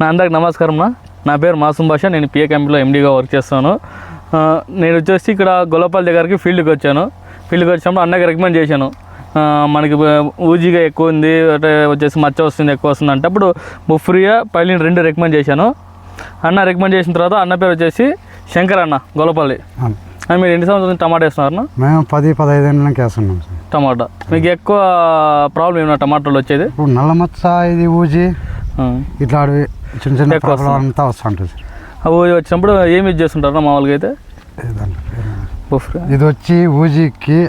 నా అందరికి నమస్కారం నా. నా పేరు మాసూం భాష నేను పిఏ కంపెనీలో ఎండీగా వర్క్ చేస్తాను. నేను వచ్చేసి ఇక్కడ గొల్లపల్లి దగ్గరికి ఫీల్డ్కి వచ్చాను. ఫీల్డ్కి వచ్చినప్పుడు అన్నకి రికమెండ్ చేశాను. మనకి ఊజీగా ఎక్కువ ఉంది అంటే వచ్చేసి మచ్చ వస్తుంది ఎక్కువ వస్తుంది అంటే అప్పుడు బుఫ్రియా పైలిన్ రెండు రికమెండ్ చేశాను. అన్న రికమెండ్ చేసిన తర్వాత అన్న పేరు వచ్చేసి శంకర్ అన్న గొల్లపల్లి. మీరు ఎన్ని సంవత్సరాల టమాటా వేస్తున్నారు అన్న? మేము పది పదహైదు ఏళ్ళకి వేస్తున్నాం టమాటా. మీకు ఎక్కువ ప్రాబ్లం ఏమన్నా టమాటాలు వచ్చేది? ఇప్పుడు నల్ల మచ్చ ఇది ఊజి ఆ. ఇట్లాంటివి చిన్న చిన్న ప్రాబ్లం అంతా వస్తుంటుంది సార్. అవి వచ్చినప్పుడు ఏం యూజ్ చేస్తుంటారు మామూలుగా అయితే? ఇది వచ్చి ఊజికి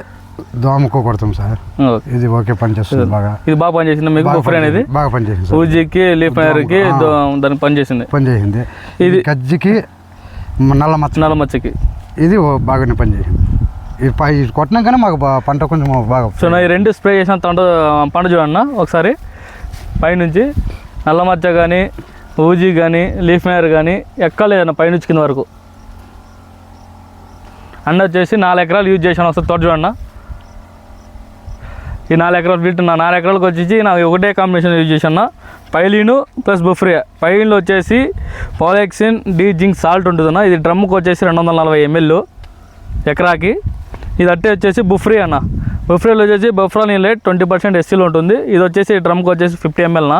దోమకు కొడతాం సార్. ఇది ఓకే పనిచేస్తుంది బాగా. ఇది బాగా పనిచేసింది మీకు? బాగా బుఫ్రియా అనేది. బాగా పనిచేసింది ఊజీకి లీఫ్. దానికి పనిచేసింది. పనిచేసింది. ఇది- గజ్జికి నల్ల మచ్చ. నల్ల మచ్చకి. ఇది బాగానే పనిచేసింది. ఇది పై ఇది కొట్టినాకనే మాకు పంట కొంచెం బాగా సో నా ఈ రెండు స్ప్రే చేసిన పంట పంట చూడన్న ఒకసారి. పైనుంచి. నల్ల మచ్చ కానీ ఊజీ కానీ లీఫ్ మేర్ కానీ ఎక్కలేదన్న పైనుంచి కింద వరకు. అన్న వచ్చేసి నాలుగు ఎకరాలు యూజ్ చేసాను ఒకసారి తోట చూడన్న. ఈ నాలుగు ఎకరాలు ఫీల్ట్ నా నాలుగు ఎకరాలకు వచ్చేసి నాకు ఒకటే కాంబినేషన్ యూజ్ చేసాను పైలీను ప్లస్ బుఫ్రియా పైలీన్లో వచ్చేసి పాలెక్సిన్ డీ జింక్ సాల్ట్ ఉంటుందన్న. ఇది డ్రమ్కి వచ్చేసి రెండు వందల నలభై ఎంఎల్ ఎకరాకి. ఇది అట్టే వచ్చేసి బుఫ్రీ అన్న. బుఫ్రీలో వచ్చేసి బఫ్రా ఇన్లెట్ ట్వంటీ పర్సెంట్ ఎస్సీలో ఉంటుంది. ఇది వచ్చేసి డ్రమ్కి వచ్చేసి ఫిఫ్టీ ఎంఎల్నా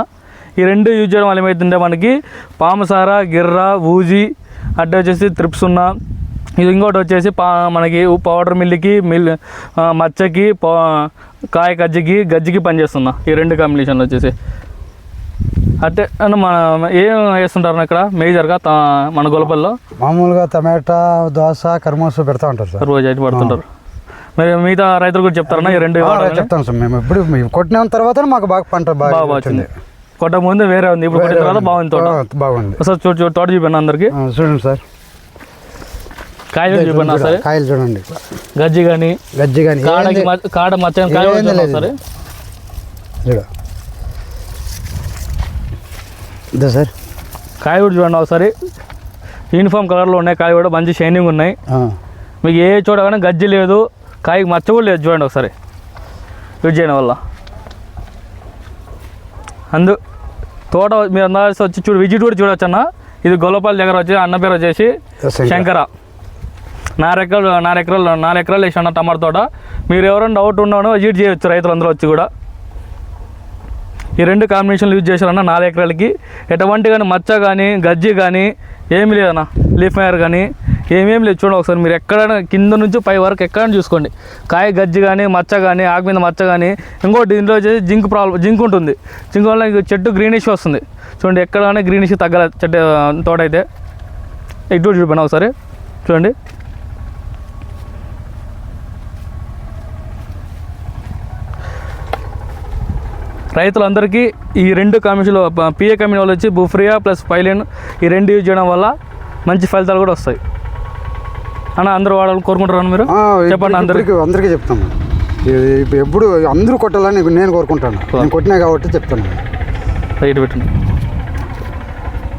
ఈ రెండు యూజ్ చేయడం వల్ల ఏమవుతుంటే మనకి పామసార గిర్ర ఊజీ అట్టే వచ్చేసి త్రిప్స్ ఉన్న ఇది ఇంకోటి వచ్చేసి పా మనకి పౌడర్ మిల్లికి మిల్ మచ్చకి పా కాయ గజ్జికి గజ్జికి పనిచేస్తున్నా ఈ రెండు కాంబినేషన్లు వచ్చేసి. అంటే మన ఏం వేస్తుంటారు ఇక్కడ మేజర్గా తా మన గొలపల్లో? మామూలుగా టమాటా దోస కర్మూస పెడతా ఉంటారు సార్. రోజు అయితే పడుతుంటారు. మరి మిగతా రైతులు కూడా చెప్తారన్నా ఈ రెండు? చెప్తాను సార్. మేము ఇప్పుడు కొట్టిన తర్వాత మాకు బాగా పంట బాగా బాగా వచ్చింది. కొట్ట ముందు వేరే ఉంది. ఇప్పుడు కొట్టిన తర్వాత బాగుంది తోట. బాగుంది. ఒకసారి చూడు చూడు తోట చూపాను అందరికి. చూడండి సార్. కాయ చూపాను సరే. కాయలు చూడండి. గజ్జి కానీ గజ్జి కానీ కాడకి కాడ మచ్చ కూడా లేదు. ఒకసారి. చూడు ఇదే సార్. కాయ కూడా చూడండి ఒకసారి. యూనిఫామ్ కలర్లో ఉన్నాయి కాయ కూడా మంచి షైనింగ్ ఉన్నాయి. మీకు ఏ చోట కానీ గజ్జి లేదు కాయకి మచ్చ కూడా లేదు చూడండి ఒకసారి. యూజ్ చేయడం వల్ల. అందు తోట మీరు అందాల్సి వచ్చి చూడు విజిట్ కూడా చూడొచ్చు అన్న ఇది గొల్లపల్లి దగ్గర వచ్చి అన్న పేరు వచ్చేసి శంకర. శంకర. నాలుగు ఎకరాలు నాలుగు ఎకరాలు ఎకరాలు వేసాను టమాటా తోట. మీరు ఎవరైనా డౌట్ ఉన్నానో విజిట్ చేయొచ్చు రైతులందరూ వచ్చి కూడా. ఈ రెండు కాంబినేషన్లు యూజ్ చేశారన్న నాలుగు ఎకరాలకి. ఎటువంటి కానీ మచ్చ కానీ గజ్జి కానీ ఏమీ లేదన్న. లీఫ్ మేయర్ కానీ ఏమేమి లేదు చూడండి ఒకసారి మీరు ఎక్కడైనా కింద నుంచి పై వరకు ఎక్కడైనా చూసుకోండి. కాయ గజ్జి కానీ మచ్చ కానీ ఆకు మీద మచ్చ కానీ ఇంకోటి దీంట్లో వచ్చేసి జింక్ ప్రాబ్లం జింక్ ఉంటుంది. జింక్ వల్ల చెట్టు గ్రీనిష్ వస్తుంది. చూడండి ఎక్కడైనా గ్రీనిష్ తగ్గల చెట్టు తోట అయితే ఇటు చూపిన ఒకసారి. చూడండి. రైతులందరికీ ఈ రెండు కమిషన్లు పిఏ కమిషన్ వాళ్ళు వచ్చి బుఫ్రియా ప్లస్ పైలిన్ ఈ రెండు యూజ్ చేయడం వల్ల మంచి ఫలితాలు కూడా వస్తాయి. అన్న అందరూ వాడాలని కోరుకుంటారు మీరు? చెప్పండి అందరికి అందరికీ చెప్తాము ఎప్పుడు అందరూ కొట్టాలని నేను కోరుకుంటాను నేను కొట్టినా కాబట్టి చెప్తాను. రైట్ పెట్టండి.